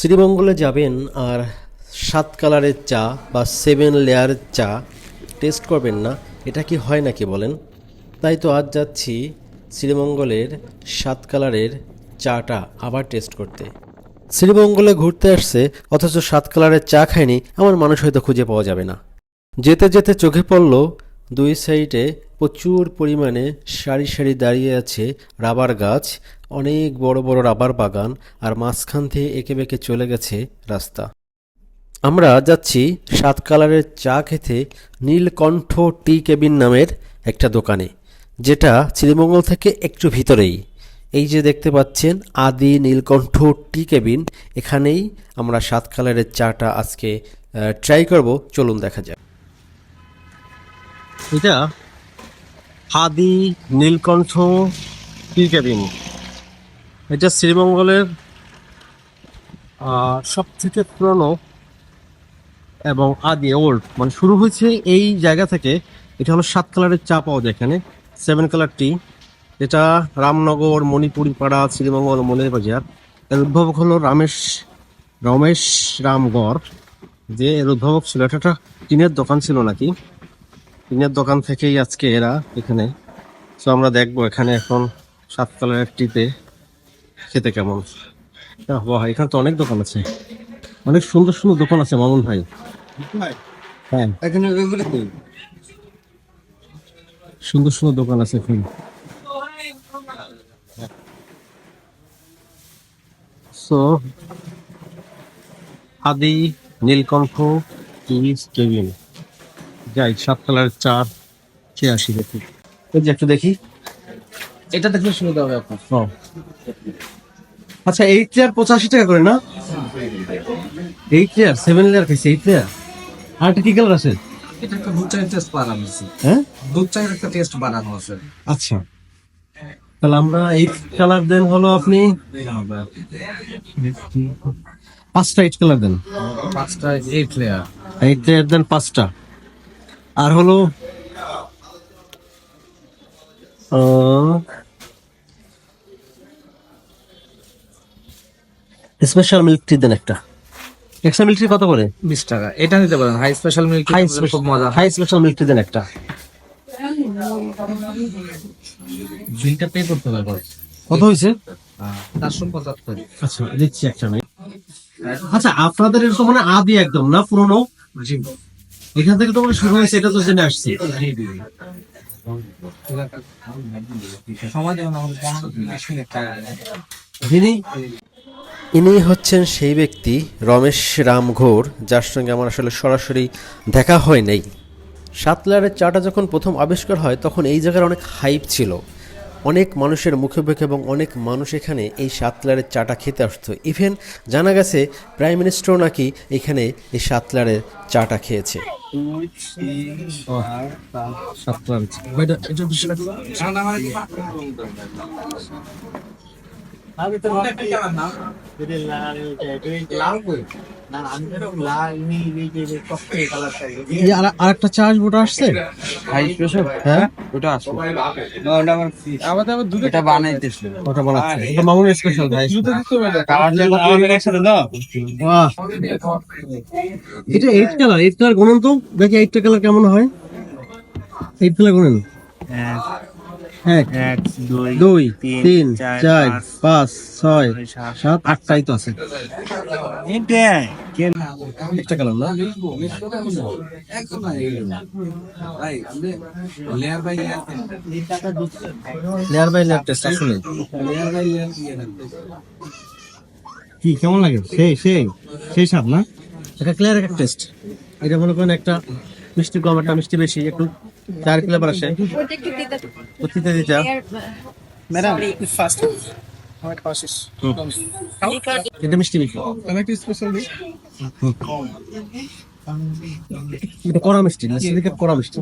শ্রীমঙ্গলে যাবেন আর সাত কালারের চা বা সেভেন লেয়ারের চা টেস্ট করবেন না, এটা কি হয় নাকি বলেন? তাই তো আজ যাচ্ছি শ্রীমঙ্গলের সাত কালারের চাটা আবার টেস্ট করতে। শ্রীমঙ্গলে ঘুরতে আসছে, অথচ সাত কালারের চা খায়নি এমন মানুষ হয়তো খুঁজে পাওয়া যাবে না। যেতে যেতে চোখে পড়ল, দুই সাইডে প্রচুর পরিমাণে সারি সারি দাঁড়িয়ে আছে রাবার গাছ অনেক বড় বড় রাবার বাগান আর মাঝখান থেকে এঁকে বেঁকে চলে গেছে রাস্তা। আমরা যাচ্ছি সাত কালারের চা খেতে নীলকণ্ঠ টি কেবিন নামের একটা দোকানে, যেটা শ্রীমঙ্গল থেকে একটু ভিতরেই। এই যে দেখতে পাচ্ছেন আদি নীলকণ্ঠ টি কেবিন, এখানেই আমরা সাত কালারের চাটা আজকে ট্রাই করব। চলুন দেখা যাক। এটা আদি নীলকণ্ঠ টি কেবিন। এটা শ্রীমঙ্গলের সব থেকে পুরনো এবং আদি ওল্ড মানে শুরু হয়েছে এই জায়গা থেকে, এটা হলো সাত কালারের চা পাওয়া যায় এখানে সেভেন কালার টি এটা রামনগর মণিপুরি পাড়া শ্রীমঙ্গল মনের বাজার এর উদ্ভাবক হলো রামেশ, রমেশ রামগড় যে এর উদ্ভাবক ছিল, এটা একটা টিনের দোকান ছিল নাকি? টিনের দোকান থেকেই আজকে এরা এখানে। তো আমরা দেখব এখানে এখন সাত কালারের টিতে খেতে কেমন? বাহ এখানে তো অনেক দোকান আছে। অনেক সুন্দর সুন্দর দোকান আছে মামুন ভাই। হ্যাঁ। এখানে সুন্দর সুন্দর দোকান আছে এখানে। সো আদি নীলকণ্ঠ টুরিস্ট কেবিন। যাই সাত কালারের চার খেয়ে আসি দেখি। একটু দেখি। এটা দেখলে সুবিধা হবে আপনার। আচ্ছা এইট লেয়ার পঁচাশি টাকা করে না? এইট লেয়ার সেভেন লেয়ার খাইছে এইট লেয়ার আর কি কালার আছে? এটা একটা দুধ চায়ের টেস্ট বানানো আছে। হ্যাঁ? দুধ চায়ের একটা টেস্ট বানানো আছে। আচ্ছা। তাহলে আমরা এইট কালার দেন হলো আপনি। পাঁচটা এইট কালার দেন। পাঁচটা এইট লেয়ার এইট লেয়ার দেন পাঁচটা। আর হলো স্পেশাল মিল্ক টি দেন একটা। এক্সট্রা মিল্ক টি কত করে? বিশ টাকা। এটা নিতে পারেন। হাই স্পেশাল মিল্ক হাই খুব মজা। হাই স্পেশাল মিল্ক টি দেন একটা। বিলটা পে করতে হবে কত হয়েছে? চারশো পঁচাত্তর। আচ্ছা দিচ্ছি একটা আমি। আচ্ছা আপনাদের তো মানে আদি একদম না পুরনো? জি। এখান থেকে তো মানে শুরু হয়েছে এটা তো জেনে আসছি। সময় ইনি হচ্ছেন সেই ব্যক্তি, রমেশ রাম ঘোর, যার সঙ্গে আমার আসলে সরাসরি দেখা হয় নাই। সাতলারের চাটা যখন প্রথম আবিষ্কার হয়, তখন এই জায়গার অনেক হাইপ ছিল। অনেক মানুষের মুখে মুখে এবং অনেক মানুষ এখানে এই সাতলারের চাটা খেতে আসতো। ইভেন জানা গেছে প্রাইম মিনিস্টারও নাকি এখানে এই সাতলারের চাটা খেয়েছে। ওটা আসছে? হাই হ্যাঁ ওটা আমাদের আবার দুটো এটা বানাইতেছিল। ওটা বানাচ্ছে। এটা মামুন স্পেশাল ভাই। আমাদের একসাথে দাও। বাহ। এটা এইট কালার এইট কালার গুনুন তো? দেখি এইটটা কালার কেমন হয়? এইট কালার এক এক দুই দুই তিন, তিন চার, পাঁচ, ছয় সাত। আটটাই তো আছে। একটা কালার না? Layer by layer by layer taste আসলে কি কেমন লাগে? সেই সেই সেই স্বাদ না? এটা ক্লিয়ার একটা টেস্ট এটা মনে করেন একটা মিষ্টি কম একটা মিষ্টি বেশি একটু চার কিলো আসে। অতিথি দিতে ম্যাডাম এটা কড়া মিষ্টি না কড়া মিষ্টি।